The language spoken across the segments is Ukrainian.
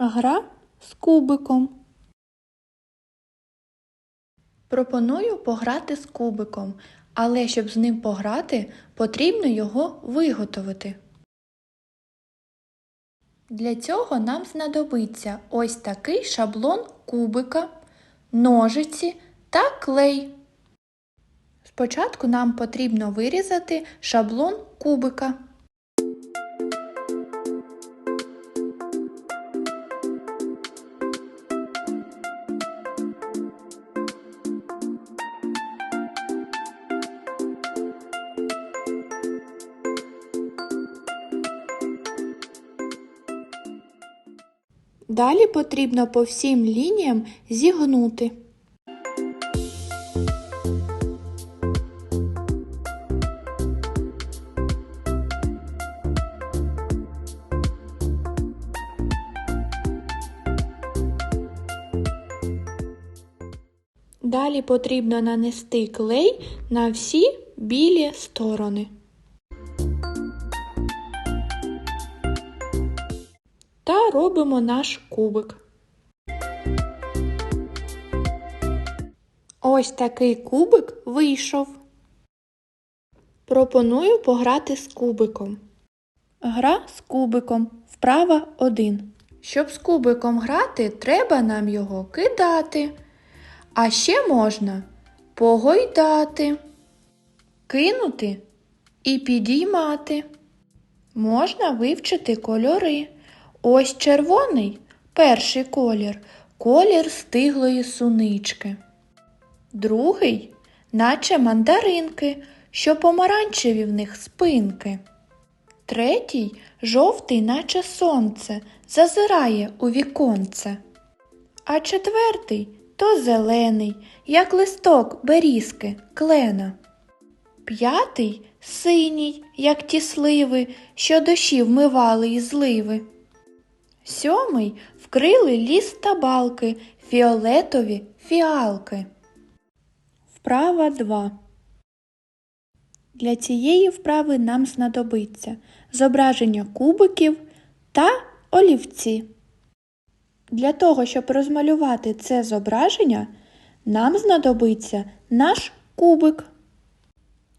Гра з кубиком. Пропоную пограти з кубиком, але щоб з ним пограти, потрібно його виготовити. Для цього нам знадобиться ось такий шаблон кубика, ножиці та клей. Спочатку нам потрібно вирізати шаблон кубика. Далі потрібно по всім лініям зігнути. Далі потрібно нанести клей на всі білі сторони. Робимо наш кубик. Ось такий кубик вийшов. Пропоную пограти з кубиком. Гра з кубиком. Вправа 1. Щоб з кубиком грати, треба нам його кидати. А ще можна погойдати, кинути і підіймати. Можна вивчити кольори. Ось червоний перший колір колір стиглої сунички. Другий, наче мандаринки, що помаранчеві в них спинки. Третій жовтий, наче сонце, зазирає у віконце. А четвертий то зелений, як листок берізки, клена. П'ятий синій, як ті сливи, що дощі вмивали із зливи. Сьомий вкрили ліс та балки, фіолетові фіалки. Вправа 2. Для цієї вправи нам знадобиться зображення кубиків та олівці. Для того, щоб розмалювати це зображення, нам знадобиться наш кубик.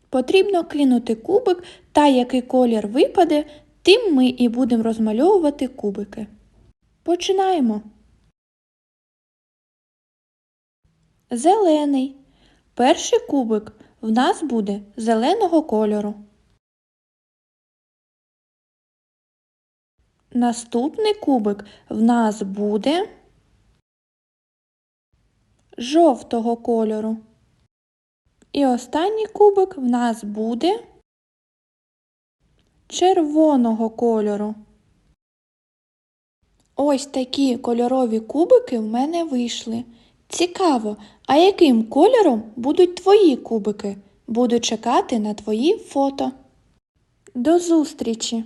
Потрібно кинути кубик та який колір випаде, тим ми і будемо розмальовувати кубики. Починаємо. Зелений. Перший кубик в нас буде зеленого кольору. Наступний кубик в нас буде жовтого кольору. І останній кубик в нас буде червоного кольору. Ось такі кольорові кубики в мене вийшли. Цікаво, а яким кольором будуть твої кубики? Буду чекати на твої фото. До зустрічі!